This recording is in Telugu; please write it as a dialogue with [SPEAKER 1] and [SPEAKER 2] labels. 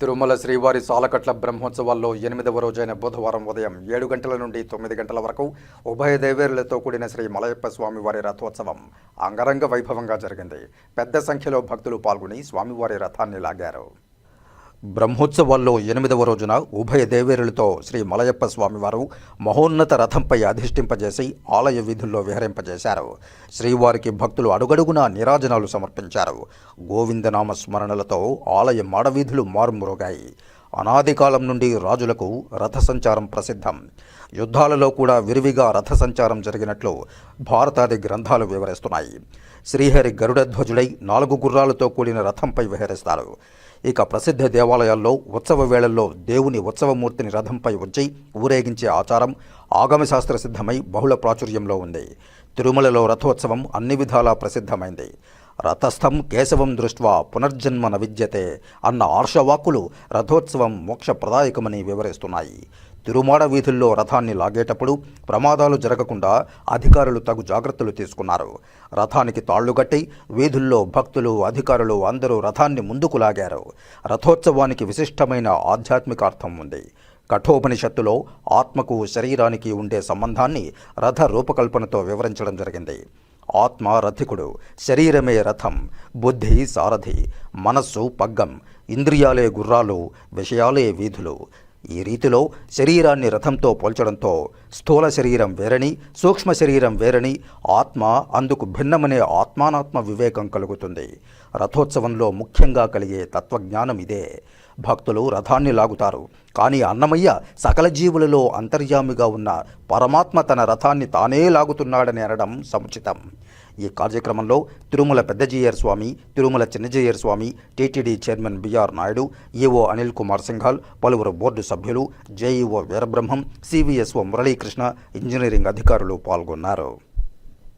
[SPEAKER 1] తిరుమల శ్రీవారి సాలకట్ల బ్రహ్మోత్సవాల్లో ఎనిమిదవ రోజైన బుధవారం ఉదయం ఏడు గంటల నుండి తొమ్మిది గంటల వరకు ఉభయ దేవేరులతో కూడిన శ్రీ మలయప్ప స్వామివారి రథోత్సవం అంగరంగ వైభవంగా జరిగింది. పెద్ద సంఖ్యలో భక్తులు పాల్గొని స్వామివారి రథాన్ని లాగారు. బ్రహ్మోత్సవాల్లో ఎనిమిదవ రోజున ఉభయ దేవేరులతో శ్రీ మలయప్ప స్వామివారు మహోన్నత రథంపై అధిష్ఠింపజేసి ఆలయ వీధుల్లో విహరింపజేశారు. శ్రీవారికి భక్తులు అడుగడుగునా నీరాజనాలు సమర్పించారు. గోవిందనామ స్మరణలతో ఆలయ మాడవీధులు మారుమ్రోగాయి. అనాది కాలం నుండి రాజులకు రథసంచారం ప్రసిద్ధం. యుద్ధాలలో కూడా విరివిగా రథసంచారం జరిగినట్లు భారతాది గ్రంథాలు వివరిస్తున్నాయి. శ్రీహరి గరుడధ్వజుడై నాలుగు గుర్రాలతో కూడిన రథంపై విహరిస్తారు. ఇక ప్రసిద్ధ దేవాలయాల్లో ఉత్సవ వేళల్లో దేవుని ఉత్సవమూర్తిని రథంపై ఉంచి ఊరేగించే ఆచారం ఆగమశాస్త్ర సిద్ధమై బహుళ ప్రాచుర్యంలో ఉంది. తిరుమలలో రథోత్సవం అన్ని విధాలా ప్రసిద్ధమైంది. రథస్థం కేశవం దృష్ట్వా పునర్జన్మ విద్యతే అన్న ఆర్షవాకులు రథోత్సవం మోక్షప్రదాయకమని వివరిస్తున్నాయి. తిరుమాడ వీధుల్లో రథాన్ని లాగేటప్పుడు ప్రమాదాలు జరగకుండా అధికారులు తగు జాగ్రత్తలు తీసుకున్నారు. రథానికి తాళ్ళు కట్టి వీధుల్లో భక్తులు అధికారులు అందరూ రథాన్ని ముందుకు లాగారు. రథోత్సవానికి విశిష్టమైన ఆధ్యాత్మిక అర్థం ఉంది. కఠోపనిషత్తులో ఆత్మకు శరీరానికి ఉండే సంబంధాన్ని రథ రూపకల్పనతో వివరించడం జరిగింది. ఆత్మ రథికుడు శరీరమే రథం బుద్ధి సారథి మనస్సు పగ్గం ఇంద్రియాలే గుర్రాలు విషయాలే వీధులు. ఈ రీతిలో శరీరాన్ని రథంతో పోల్చడంతో స్థూల శరీరం వేరని సూక్ష్మ శరీరం వేరని ఆత్మ అందుకు భిన్నమనే ఆత్మానాత్మ వివేకం కలుగుతుంది. రథోత్సవంలో ముఖ్యంగా కలిగే తత్వజ్ఞానం ఇదే. భక్తులు రథాన్ని లాగుతారు. కానీ అన్నమయ్య సకల జీవులలో అంతర్యామిగా ఉన్న పరమాత్మ తన రథాన్ని తానే లాగుతున్నాడని అనడం సముచితం. ఈ కార్యక్రమంలో Tirumala Peddajeeyar Swami Tirumala Chinnajeeyar Swami TTD chairman B R Naidu EO Anil Kumar Singhal పలువురు బోర్డు సభ్యులు JEO Veerabrahmam CVSO Muralikrishna engineering అధికారులు పాల్గొన్నారు.